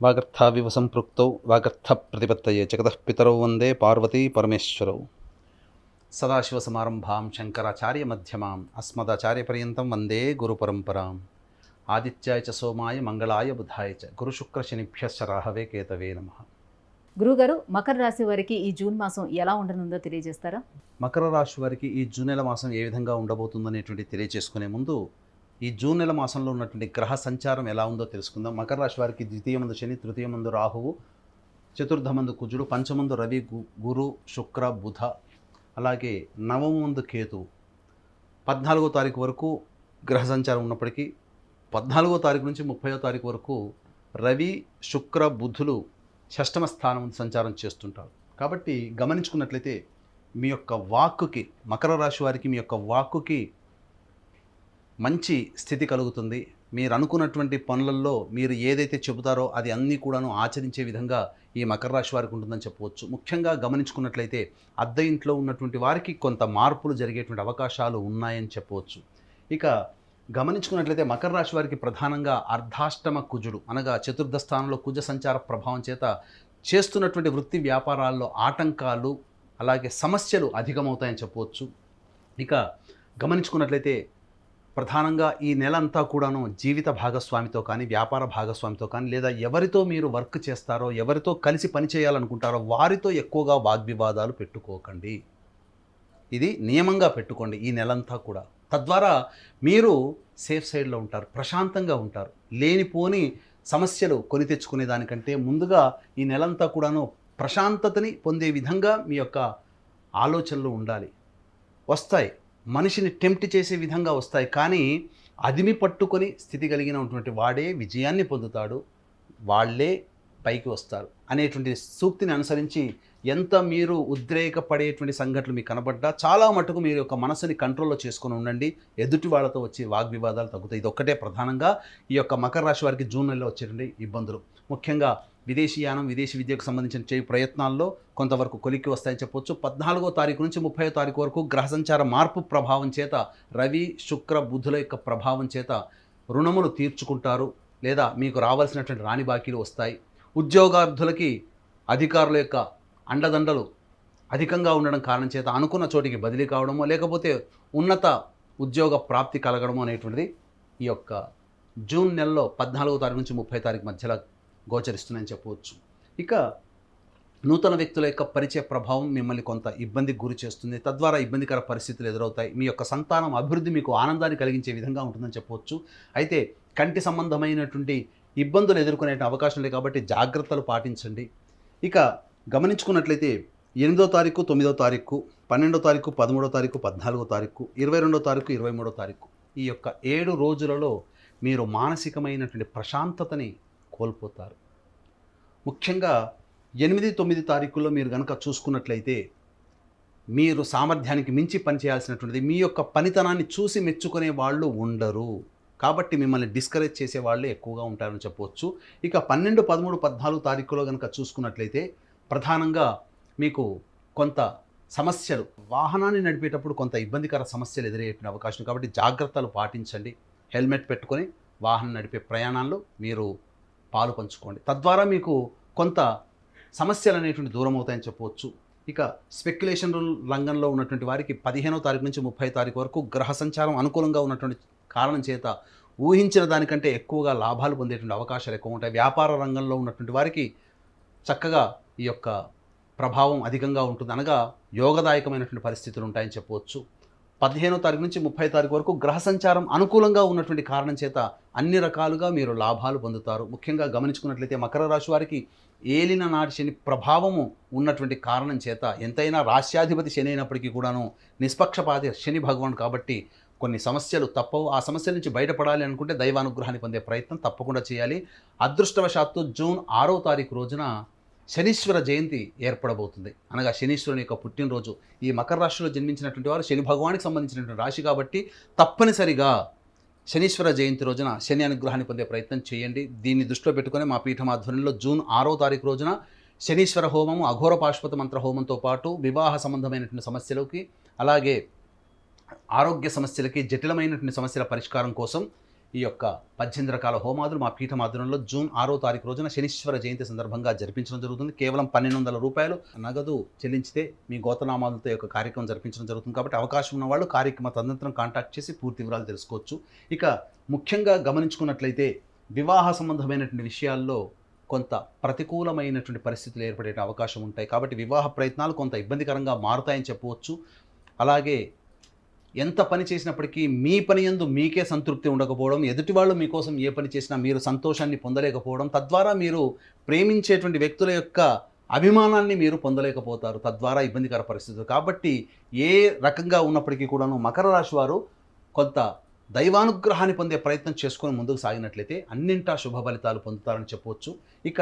వాగర్థావివ సంపృక్తౌ వాగర్థ ప్రతిపత్తయే జగతః పితరౌ వందే పార్వతీ పరమేశ్వరౌ సదాశివసమారంభాం శంకరాచార్య మధ్యమాం అస్మదాచార్యపర్యంతం వందే గురుపరంపరాం ఆదిత్యాయ చ సోమాయ మంగళాయ బుధాయ చ గురుశుక్రశనిభ్యశ్చ రాహవే కేతవే నమ గురుగారు మకర రాశి వారికి ఈ జూన్ మాసం ఎలా ఉండనుందో తెలియజేస్తారా? మకర రాశి వారికి ఈ జూన్ నెల మాసం ఏ విధంగా ఉండబోతుందనేటువంటి తెలియజేసుకునే ముందు ఈ జూన్ నెల మాసంలో ఉన్నటువంటి గ్రహ సంచారం ఎలా ఉందో తెలుసుకుందాం. మకర రాశి వారికి ద్వితీయమందు శని తృతీయమందు రాహువు చతుర్థమందు కుజుడు పంచమందు రవి గు- గురు శుక్ర బుధ అలాగే నవమందు కేతు. పద్నాలుగో తారీఖు వరకు గ్రహ సంచారం ఉన్నప్పటికీ పద్నాలుగో తారీఖు నుంచి ముప్పయో తారీఖు వరకు రవి శుక్ర బుధులు షష్టమ స్థానం సంచారం చేస్తుంటారు. కాబట్టి గమనించుకున్నట్లయితే మీ యొక్క వాక్కుకి మకర రాశి వారికి మీ యొక్క వాక్కుకి మంచి స్థితి కలుగుతుంది. మీరు అనుకున్నటువంటి పనులలో మీరు ఏదైతే చెబుతారో అది అన్నీ కూడాను ఆచరించే విధంగా ఈ మకర రాశి వారికి ఉంటుందని చెప్పవచ్చు. ముఖ్యంగా గమనించుకున్నట్లయితే అద్దె ఇంట్లో ఉన్నటువంటి వారికి కొంత మార్పులు జరిగేటువంటి అవకాశాలు ఉన్నాయని చెప్పవచ్చు. ఇక గమనించుకున్నట్లయితే మకర రాశి వారికి ప్రధానంగా అర్ధాష్టమ కుజుడు అనగా చతుర్థ స్థానంలో కుజ సంచార ప్రభావం చేత చేస్తున్నటువంటి వృత్తి వ్యాపారాల్లో ఆటంకాలు అలాగే సమస్యలు అధికమవుతాయని చెప్పవచ్చు. ఇక గమనించుకున్నట్లయితే ప్రధానంగా ఈ నెల అంతా కూడాను జీవిత భాగస్వామితో కానీ వ్యాపార భాగస్వామితో కానీ లేదా ఎవరితో మీరు వర్క్ చేస్తారో ఎవరితో కలిసి పని చేయాలనుకుంటారో వారితో ఎక్కువగా వాగ్వివాదాలు పెట్టుకోకండి. ఇది నియమంగా పెట్టుకోండి ఈ నెలంతా కూడా. తద్వారా మీరు సేఫ్ సైడ్లో ఉంటారు ప్రశాంతంగా ఉంటారు. లేనిపోని సమస్యలు కొని తెచ్చుకునే దానికంటే ముందుగా ఈ నెలంతా కూడాను ప్రశాంతతని పొందే విధంగా మీ యొక్క ఆలోచనలు ఉండాలి. వస్తాయి. మనిషిని టెంప్ట్ చేసే విధంగా వస్తాయి. కానీ అదిమి పట్టుకొని స్థితి కలిగినటువంటి వాడే విజయాన్ని పొందుతాడు. వాళ్ళే పైకి వస్తారు. అనేటువంటి సూక్తిని అనుసరించి ఎంత మీరు ఉద్రేకపడేటువంటి సంఘటనలు మీకు కనబడ్డా చాలా మటుకు మీరు యొక్క మనసుని కంట్రోల్లో చేసుకొని ఉండండి. ఎదుటి వాళ్ళతో వచ్చే వాగ్వివాదాలు తగ్గుతాయి. ఇది ఒక్కటే ప్రధానంగా ఈ యొక్క మకర రాశి వారికి జూన్ నెలలో వచ్చేటువంటి ఇబ్బందులు. ముఖ్యంగా విదేశీయానం విదేశీ విద్యకు సంబంధించిన చేయి ప్రయత్నాల్లో కొంతవరకు కొలిక్కి వస్తాయని చెప్పొచ్చు. పద్నాలుగో తారీఖు నుంచి ముప్పై తారీఖు వరకు గ్రహ సంచార మార్పు ప్రభావం చేత రవి శుక్ర బుధుల యొక్క ప్రభావం చేత రుణములు తీర్చుకుంటారు. లేదా మీకు రావాల్సినటువంటి రాణి బాకీలు వస్తాయి. ఉద్యోగార్థులకి అధికారుల యొక్క అండదండలు అధికంగా ఉండడం కారణం చేత అనుకున్న చోటికి బదిలీ కావడమో లేకపోతే ఉన్నత ఉద్యోగ ప్రాప్తి కలగడమో అనేటువంటిది ఈ యొక్క జూన్ నెలలో పద్నాలుగో తారీఖు నుంచి ముప్పై తారీఖు మధ్యలో గోచరిస్తున్నాయని చెప్పవచ్చు. ఇక నూతన వ్యక్తుల యొక్క పరిచయ ప్రభావం మిమ్మల్ని కొంత ఇబ్బందికి గురి చేస్తుంది. తద్వారా ఇబ్బందికర పరిస్థితులు ఎదురవుతాయి. మీ యొక్క సంతానం అభివృద్ధి మీకు ఆనందాన్ని కలిగించే విధంగా ఉంటుందని చెప్పవచ్చు. అయితే కంటి సంబంధమైనటువంటి ఇబ్బందులు ఎదుర్కొనే అవకాశం లేదు కాబట్టి జాగ్రత్తలు పాటించండి. ఇక గమనించుకున్నట్లయితే ఎనిమిదో తారీఖు తొమ్మిదో తారీఖు పన్నెండో తారీఖు పదమూడో తారీఖు పద్నాలుగో తారీఖు ఇరవై రెండో తారీఖు ఇరవై మూడో తారీఖు ఈ యొక్క ఏడు రోజులలో మీరు మానసికమైనటువంటి ప్రశాంతతని కోల్పోతారు. ముఖ్యంగా ఎనిమిది తొమ్మిది తారీఖుల్లో మీరు కనుక చూసుకున్నట్లయితే మీరు సామర్థ్యానికి మించి పనిచేయాల్సినటువంటిది మీ యొక్క పనితనాన్ని చూసి మెచ్చుకునే వాళ్ళు ఉండరు. కాబట్టి మిమ్మల్ని డిస్కరేజ్ చేసే వాళ్ళే ఎక్కువగా ఉంటారని చెప్పవచ్చు ఇక పన్నెండు పదమూడు పద్నాలుగు తారీఖులో కనుక చూసుకున్నట్లయితే ప్రధానంగా మీకు కొంత సమస్యలు వాహనాన్ని నడిపేటప్పుడు కొంత ఇబ్బందికర సమస్యలు ఎదురయ్యే అవకాశం కాబట్టి జాగ్రత్తలు పాటించండి. హెల్మెట్ పెట్టుకొని వాహనం నడిపే ప్రయాణాల్లో మీరు పాలు పంచుకోండి. తద్వారా మీకు కొంత సమస్యలు అనేటువంటి దూరం అవుతాయని చెప్పవచ్చు. ఇక స్పెక్యులేషన్ రంగంలో ఉన్నటువంటి వారికి పదిహేనో తారీఖు నుంచి ముప్పై తారీఖు వరకు గ్రహ సంచారం అనుకూలంగా ఉన్నటువంటి కారణం చేత ఊహించిన దానికంటే ఎక్కువగా లాభాలు పొందేటువంటి అవకాశాలు ఎక్కువ ఉంటాయి. వ్యాపార రంగంలో ఉన్నటువంటి వారికి చక్కగా ఈ యొక్క ప్రభావం అధికంగా ఉంటుంది. అనగా యోగదాయకమైనటువంటి పరిస్థితులు ఉంటాయని చెప్పవచ్చు. పదిహేనో తారీఖు నుంచి ముప్పై తారీఖు వరకు గ్రహ సంచారం అనుకూలంగా ఉన్నటువంటి కారణం చేత అన్ని రకాలుగా మీరు లాభాలు పొందుతారు. ముఖ్యంగా గమనించుకున్నట్లయితే మకర రాశి వారికి ఏలిన నాటి శని ప్రభావము ఉన్నటువంటి కారణం చేత ఎంతైనా రాశ్యాధిపతి శని అయినప్పటికీ కూడాను నిష్పక్షపాతి శని భగవాన్ కాబట్టి కొన్ని సమస్యలు తప్పవు. ఆ సమస్యల నుంచి బయటపడాలి అనుకుంటే దైవానుగ్రహాన్ని పొందే ప్రయత్నం తప్పకుండా చేయాలి. అదృష్టవశాత్తు జూన్ ఆరో తారీఖు రోజున శనీశ్వర జయంతి ఏర్పడబోతుంది. అనగా శనీశ్వరుని యొక్క పుట్టినరోజు. ఈ మకర రాశిలో జన్మించినటువంటి వారు శని భగవానికి సంబంధించినటువంటి రాశి కాబట్టి తప్పనిసరిగా శనీశ్వర జయంతి రోజున శని అనుగ్రహాన్ని పొందే ప్రయత్నం చేయండి. దీన్ని దృష్టిలో పెట్టుకొని మా పీఠం ఆధ్వర్యంలో జూన్ ఆరో తారీఖు రోజున శనీశ్వర హోమము అఘోర పాశుపత మంత్ర హోమంతో పాటు వివాహ సంబంధమైనటువంటి సమస్యలకి అలాగే ఆరోగ్య సమస్యలకి జటిలమైనటువంటి సమస్యల పరిష్కారం కోసం ఈ యొక్క పద్దెనిమిది రకాల హోమాదులు మా పీఠం ఆధ్వర్యంలో జూన్ ఆరో తారీఖు రోజున శనీశ్వర జయంతి సందర్భంగా జరిపించడం జరుగుతుంది. కేవలం పన్నెండు వందల రూపాయలు నగదు చెల్లించితే మీ గోతనామాలతో యొక్క కార్యక్రమం జరిపించడం జరుగుతుంది. కాబట్టి అవకాశం ఉన్న వాళ్ళు కార్యక్రమ తదనంతరం కాంటాక్ట్ చేసి పూర్తి వివరాలు తెలుసుకోవచ్చు. ఇక ముఖ్యంగా గమనించుకున్నట్లయితే వివాహ సంబంధమైనటువంటి విషయాల్లో కొంత ప్రతికూలమైనటువంటి పరిస్థితులు ఏర్పడే అవకాశం ఉంటాయి. కాబట్టి వివాహ ప్రయత్నాలు కొంత ఇబ్బందికరంగా మారుతాయని చెప్పవచ్చు. అలాగే ఎంత పని చేసినప్పటికీ మీ పని యందు మీకే సంతృప్తి ఉండకపోవడం ఎదుటి వాళ్ళు మీకోసం ఏ పని చేసినా మీరు సంతోషాన్ని పొందలేకపోవడం తద్వారా మీరు ప్రేమించేటువంటి వ్యక్తుల యొక్క అభిమానాన్ని మీరు పొందలేకపోతారు తద్వారా ఇబ్బందికర పరిస్థితులు. కాబట్టి ఏ రకంగా ఉన్నప్పటికీ కూడాను మకర రాశి వారు కొంత దైవానుగ్రహాన్ని పొందే ప్రయత్నం చేసుకొని ముందుకు సాగినట్లయితే అన్నింటా శుభ ఫలితాలు పొందుతారని చెప్పవచ్చు ఇక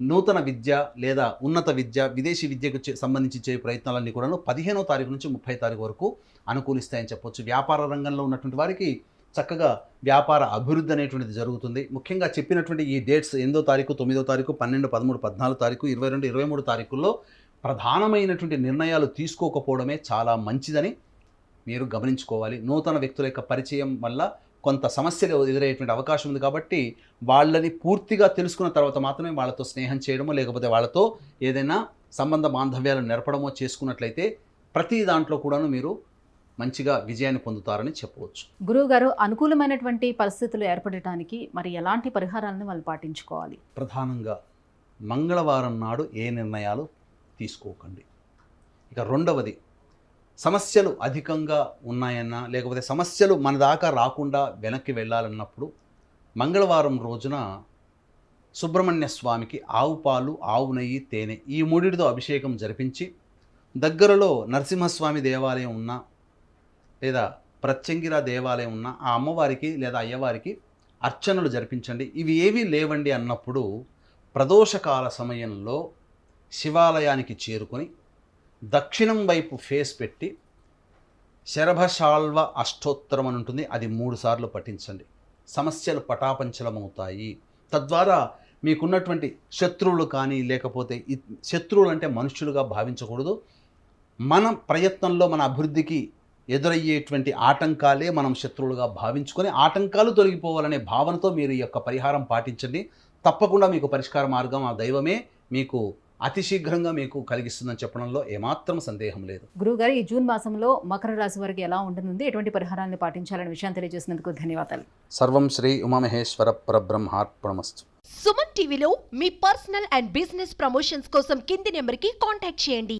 నూతన విద్య లేదా ఉన్నత విద్య విదేశీ విద్యకు చే- సంబంధించి చే ప్రయత్నాలన్నీ కూడాను పదిహేనో తారీఖు నుంచి ముప్పై తారీఖు వరకు అనుకూలిస్తాయని చెప్పొచ్చు. వ్యాపార రంగంలో ఉన్నటువంటి వారికి చక్కగా వ్యాపార అభివృద్ధి అనేటువంటిది జరుగుతుంది. ముఖ్యంగా చెప్పినటువంటి ఈ డేట్స్ ఎనిమిదో తారీఖు తొమ్మిదో తారీఖు పన్నెండు పదమూడు పద్నాలుగు తారీఖు ఇరవై రెండు ఇరవై మూడు తారీఖుల్లో ప్రధానమైనటువంటి నిర్ణయాలు తీసుకోకపోవడమే చాలా మంచిదని మీరు గమనించుకోవాలి. నూతన వ్యక్తుల యొక్క పరిచయం వల్ల కొంత సమస్యలు ఎదురయ్యేటువంటి అవకాశం ఉంది కాబట్టి వాళ్ళని పూర్తిగా తెలుసుకున్న తర్వాత మాత్రమే వాళ్ళతో స్నేహం చేయడమో లేకపోతే వాళ్ళతో ఏదైనా సంబంధ బాంధవ్యాలు నెరపడమో చేసుకున్నట్లయితే ప్రతి దాంట్లో కూడాను మీరు మంచిగా విజయాన్ని పొందుతారని చెప్పవచ్చు. గురువు గారు అనుకూలమైనటువంటి పరిస్థితులు ఏర్పడటానికి మరి ఎలాంటి పరిహారాలను వాళ్ళు పాటించుకోవాలి? ప్రధానంగా మంగళవారం నాడు ఏ నిర్ణయాలు తీసుకోకండి. ఇక రెండవది సమస్యలు అధికంగా ఉన్నాయన్నా లేకపోతే సమస్యలు మన దాకా రాకుండా వెనక్కి వెళ్ళాలన్నప్పుడు మంగళవారం రోజున సుబ్రహ్మణ్య స్వామికి ఆవు పాలు ఆవు నెయ్యి తేనె ఈ మూడిటితో అభిషేకం జరిపించి దగ్గరలో నరసింహస్వామి దేవాలయం ఉన్నా లేదా ప్రత్యంగిర దేవాలయం ఉన్న ఆ అమ్మవారికి లేదా అయ్యవారికి అర్చనలు జరిపించండి. ఇవి ఏవీ లేవండి అన్నప్పుడు ప్రదోషకాల సమయంలో శివాలయానికి చేరుకొని దక్షిణం వైపు ఫేస్ పెట్టి శరభశాల్వ అష్టోత్తరం అని ఉంటుంది. అది మూడు సార్లు పఠించండి. సమస్యలు పటాపంచలమవుతాయి. తద్వారా మీకున్నటువంటి శత్రువులు కానీ లేకపోతే శత్రువులు అంటే మనుష్యులుగా భావించకూడదు. మన ప్రయత్నంలో మన అభివృద్ధికి ఎదురయ్యేటువంటి ఆటంకాలే మనం శత్రువులుగా భావించుకొని ఆటంకాలు తొలగిపోవాలనే భావనతో మీరు ఈ యొక్క పరిహారం పాటించండి. తప్పకుండా మీకు పరిష్కార మార్గం ఆ దైవమే మీకు అతి శీఘ్రంగా మీకు కలిగిస్తుందని చెప్పడంలో ఏమాత్రం సందేహం లేదు. గురువు గారు ఈ జూన్ మాసంలో మకర రాశి వారికి ఎలా ఉంటుంది ఎటువంటి పరిహారాలను పాటించాలనే విషయాన్ని తెలియజేసినందుకు ధన్యవాదాలు. సర్వం శ్రీ ఉమామహేశ్వర పరబ్రహ్మార్పణమస్తు. సుమన్ టీవీలో మీ పర్సనల్ అండ్ బిజినెస్ ప్రమోషన్స్ కోసం కింది నెంబర్కి కాంటాక్ట్ చేయండి.